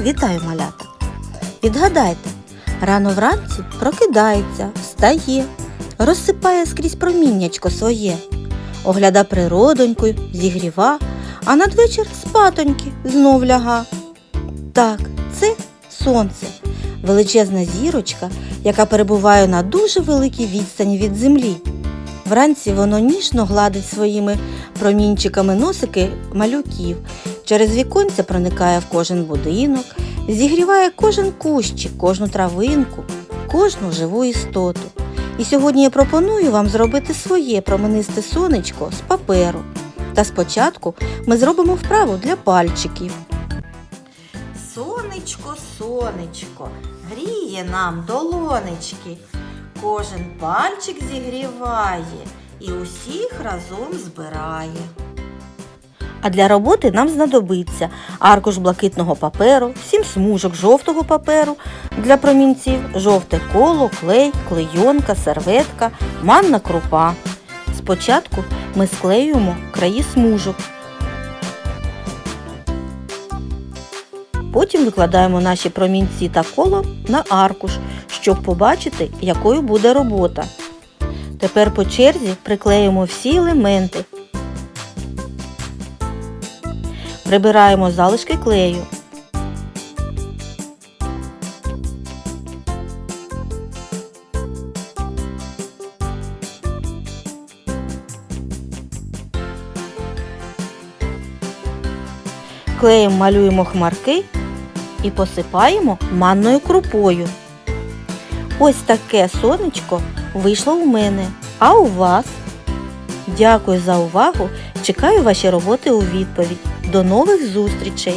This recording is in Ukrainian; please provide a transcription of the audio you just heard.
Вітаю, малята! Відгадайте, рано вранці прокидається, встає, розсипає скрізь проміннячко своє, огляда природоньку, зігріва, а надвечір спатоньки знов ляга. Так, це сонце, величезна зірочка, яка перебуває на дуже великій відстані від землі. Вранці воно ніжно гладить своїми промінчиками носики малюків, через віконце проникає в кожен будинок, зігріває кожен кущик, кожну травинку, кожну живу істоту. І сьогодні я пропоную вам зробити своє променисте сонечко з паперу. Та спочатку ми зробимо вправу для пальчиків. Сонечко, сонечко, гріє нам долонечки. Кожен пальчик зігріває і усіх разом збирає. А для роботи нам знадобиться аркуш блакитного паперу, сім смужок жовтого паперу для промінців, жовте коло, клей, клейонка, серветка, манна крупа. Спочатку ми склеюємо краї смужок. Потім викладаємо наші промінці та коло на аркуш, щоб побачити, якою буде робота. Тепер по черзі приклеїмо всі елементи. Прибираємо залишки клею. Клеєм малюємо хмарки і посипаємо манною крупою. Ось таке сонечко вийшло у мене, а у вас. Дякую за увагу. Чекаю ваші роботи у відповідь. До нових зустрічей!